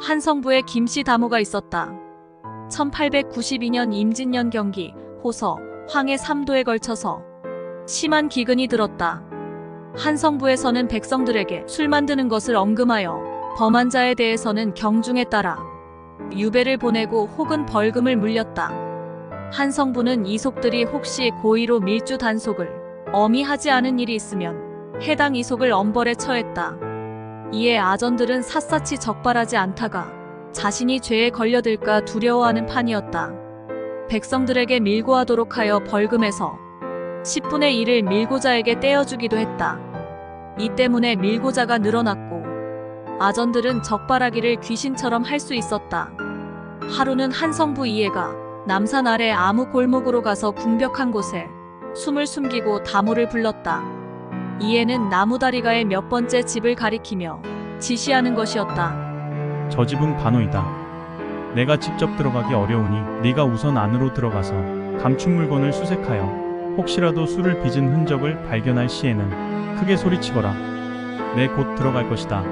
한 성부에 김씨 다모가 있었다. 1892년 임진년 경기 호서 황해 3도에 걸쳐서 심한 기근이 들었다. 한 성부에서는 백성들에게 술 만드는 것을 언금하여 범한 자에 대해서는 경중에 따라 유배를 보내고 혹은 벌금을 물렸다. 한 성부는 이속들이 혹시 고의로 밀주 단속을 엄히 하지 않은 일이 있으면 해당 이속을 엄벌에 처했다. 이에 아전들은 샅샅이 적발하지 않다가 자신이 죄에 걸려들까 두려워하는 판이었다. 백성들에게 밀고 하도록 하여 벌금에서 10분의 1을 밀고자에게 떼어주기도 했다. 이 때문에 밀고자가 늘어났고 아전들은 적발하기를 귀신처럼 할 수 있었다. 하루는 한성부 이해가 남산 아래 아무 골목으로 가서 궁벽한 곳에 숨을 숨기고 다모를 불렀다. 이에는 나무다리가의 몇 번째 집을 가리키며 지시하는 것이었다. 저 집은 관호이다. 내가 직접 들어가기 어려우니 네가 우선 안으로 들어가서 감춘 물건을 수색하여 혹시라도 술을 빚은 흔적을 발견할 시에는 크게 소리치거라. 내 곧 들어갈 것이다.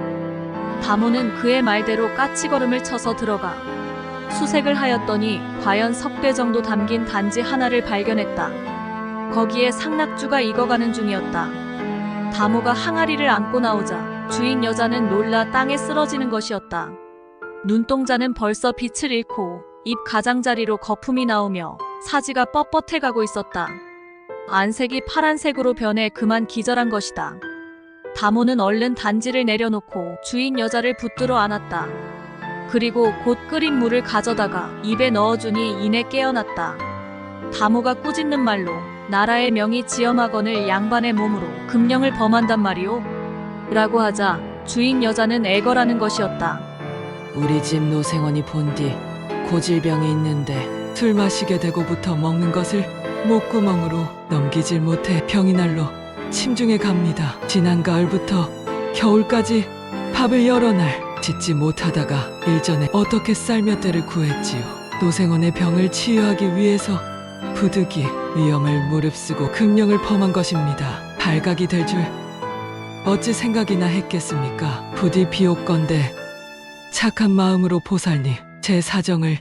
다모는 그의 말대로 까치걸음을 쳐서 들어가 수색을 하였더니 과연 석배 정도 담긴 단지 하나를 발견했다. 거기에 상낙주가 익어가는 중이었다. 다모가 항아리를 안고 나오자 주인 여자는 놀라 땅에 쓰러지는 것이었다. 눈동자는 벌써 빛을 잃고 입 가장자리로 거품이 나오며 사지가 뻣뻣해 가고 있었다. 안색이 파란색으로 변해 그만 기절한 것이다. 다모는 얼른 단지를 내려놓고 주인 여자를 붙들어 안았다. 그리고 곧 끓인 물을 가져다가 입에 넣어주니 이내 깨어났다. 다모가 꾸짖는 말로 나라의 명이 지엄하거늘 양반의 몸으로 금령을 범한단 말이오? 라고 하자 주인 여자는 애걸하는 것이었다. 우리 집 노생원이 본디 고질병이 있는데 술 마시게 되고부터 먹는 것을 목구멍으로 넘기질 못해 병이 날로 침중해 갑니다. 지난 가을부터 겨울까지 밥을 여러 날 짓지 못하다가 일전에 어떻게 쌀 몇 대를 구했지요. 노생원의 병을 치유하기 위해서 부득이 위험을 무릅쓰고 금령을 범한 것입니다. 발각이 될 줄 어찌 생각이나 했겠습니까? 부디 비옵건대 착한 마음으로 보살님 제 사정을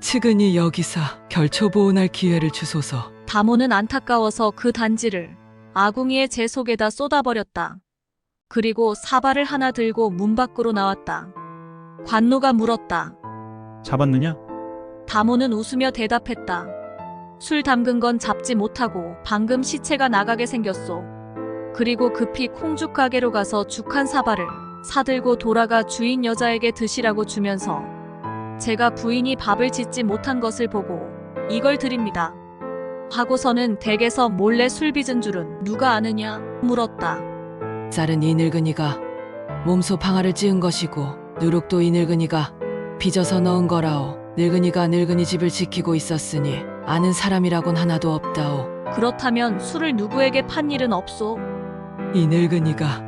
측은히 여기사 결초보온할 기회를 주소서. 다모는 안타까워서 그 단지를 아궁이의 재 속에다 쏟아버렸다. 그리고 사발을 하나 들고 문 밖으로 나왔다. 관노가 물었다. 잡았느냐? 다모는 웃으며 대답했다. 술 담근 건 잡지 못하고 방금 시체가 나가게 생겼소. 그리고 급히 콩죽 가게로 가서 죽 한 사발을 사들고 돌아가 주인 여자에게 드시라고 주면서 제가 부인이 밥을 짓지 못한 것을 보고 이걸 드립니다. 하고서는 댁에서 몰래 술 빚은 줄은 누가 아느냐 물었다. 쌀은 이 늙은이가 몸소 방아를 찌은 것이고 누룩도 이 늙은이가 빚어서 넣은 거라오. 늙은이가 늙은이 집을 지키고 있었으니 아는 사람이라곤 하나도 없다오. 그렇다면 술을 누구에게 판 일은 없소. 이 늙은이가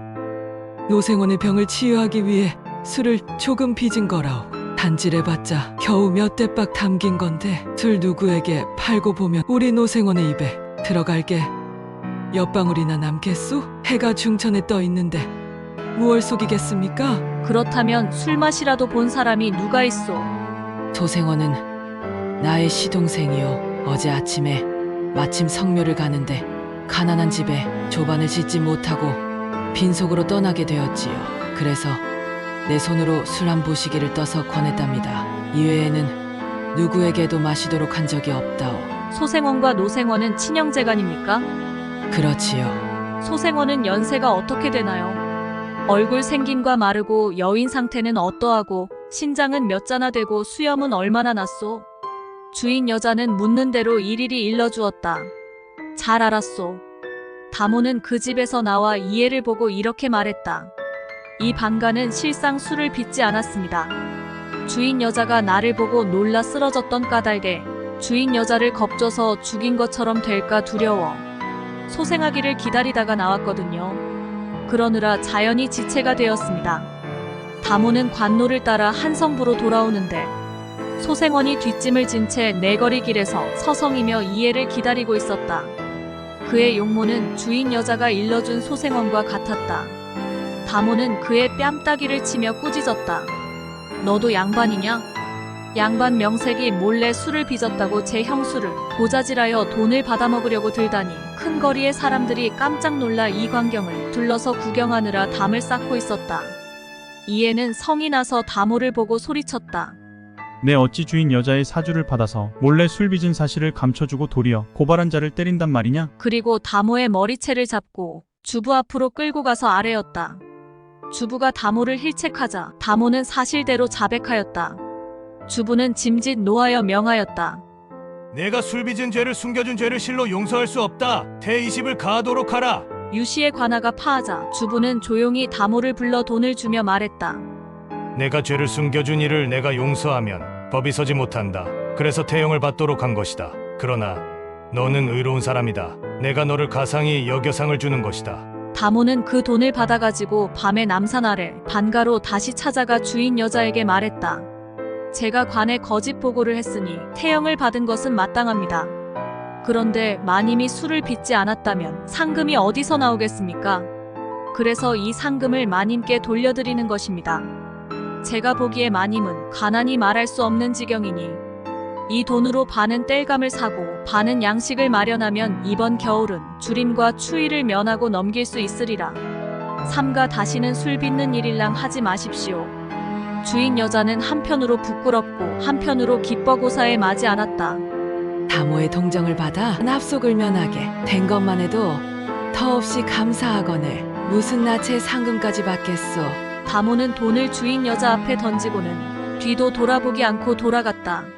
노생원의 병을 치유하기 위해 술을 조금 빚은 거라오. 단질해봤자 겨우 몇 대박 담긴 건데 술 누구에게 팔고 보면 우리 노생원의 입에 들어갈 게몇 방울이나 남겠소? 해가 중천에 떠 있는데 무얼 속이겠습니까? 그렇다면 술 맛이라도 본 사람이 누가 있소. 소생원은 나의 시동생이요. 어제 아침에 마침 성묘를 가는데 가난한 집에 조반을 짓지 못하고 빈속으로 떠나게 되었지요. 그래서 내 손으로 술 한 보시기를 떠서 권했답니다. 이외에는 누구에게도 마시도록 한 적이 없다오. 소생원과 노생원은 친형제간입니까? 그렇지요. 소생원은 연세가 어떻게 되나요? 얼굴 생김과 마르고 여인 상태는 어떠하고 신장은 몇 자나 되고 수염은 얼마나 났소? 주인 여자는 묻는 대로 일일이 일러주었다. 잘 알았소. 다모는 그 집에서 나와 이해를 보고 이렇게 말했다. 이 방가는 실상 술을 빚지 않았습니다. 주인 여자가 나를 보고 놀라 쓰러졌던 까닭에 주인 여자를 겁줘서 죽인 것처럼 될까 두려워 소생하기를 기다리다가 나왔거든요. 그러느라 자연히 지체가 되었습니다. 다모는 관노를 따라 한성부로 돌아오는데 소생원이 뒷짐을 진 채 내거리 길에서 서성이며 이해를 기다리고 있었다. 그의 용모는 주인 여자가 일러준 소생원과 같았다. 다모는 그의 뺨따기를 치며 꾸짖었다. 너도 양반이냐? 양반 명색이 몰래 술을 빚었다고 제 형수를 고자질하여 돈을 받아먹으려고 들다니 큰 거리의 사람들이 깜짝 놀라 이 광경을 둘러서 구경하느라 담을 쌓고 있었다. 이에는 성이 나서 다모를 보고 소리쳤다. 내 어찌 주인 여자의 사주를 받아서 몰래 술 빚은 사실을 감춰주고 도리어 고발한 자를 때린단 말이냐? 그리고 다모의 머리채를 잡고 주부 앞으로 끌고 가서 아래였다. 주부가 다모를 힐책하자 다모는 사실대로 자백하였다. 주부는 짐짓 노하여 명하였다. 내가 술 빚은 죄를 숨겨준 죄를 실로 용서할 수 없다. 대이십을 가하도록 하라. 유씨의 관아가 파하자 주부는 조용히 다모를 불러 돈을 주며 말했다. 내가 죄를 숨겨준 일을 내가 용서하면 법이 서지 못한다. 그래서 태형을 받도록 한 것이다. 그러나 너는 의로운 사람이다. 내가 너를 가상히 여겨상을 주는 것이다. 다모는 그 돈을 받아가지고 밤에 남산 아래 반가로 다시 찾아가 주인 여자에게 말했다. 제가 관에 거짓 보고를 했으니 태형을 받은 것은 마땅합니다. 그런데 마님이 술을 빚지 않았다면 상금이 어디서 나오겠습니까? 그래서 이 상금을 마님께 돌려드리는 것입니다. 제가 보기에 마님은 가난히 말할 수 없는 지경이니 이 돈으로 반은 땔감을 사고 반은 양식을 마련하면 이번 겨울은 주림과 추위를 면하고 넘길 수 있으리라. 삼가 다시는 술 빚는 일일랑 하지 마십시오. 주인 여자는 한편으로 부끄럽고 한편으로 기뻐 고사에 마지 않았다. 다모의 동정을 받아 납속을 면하게 된 것만 해도 더없이 감사하거늘 무슨 낯에 상금까지 받겠소. 다모는 돈을 주인 여자 앞에 던지고는 뒤도 돌아보기 않고 돌아갔다.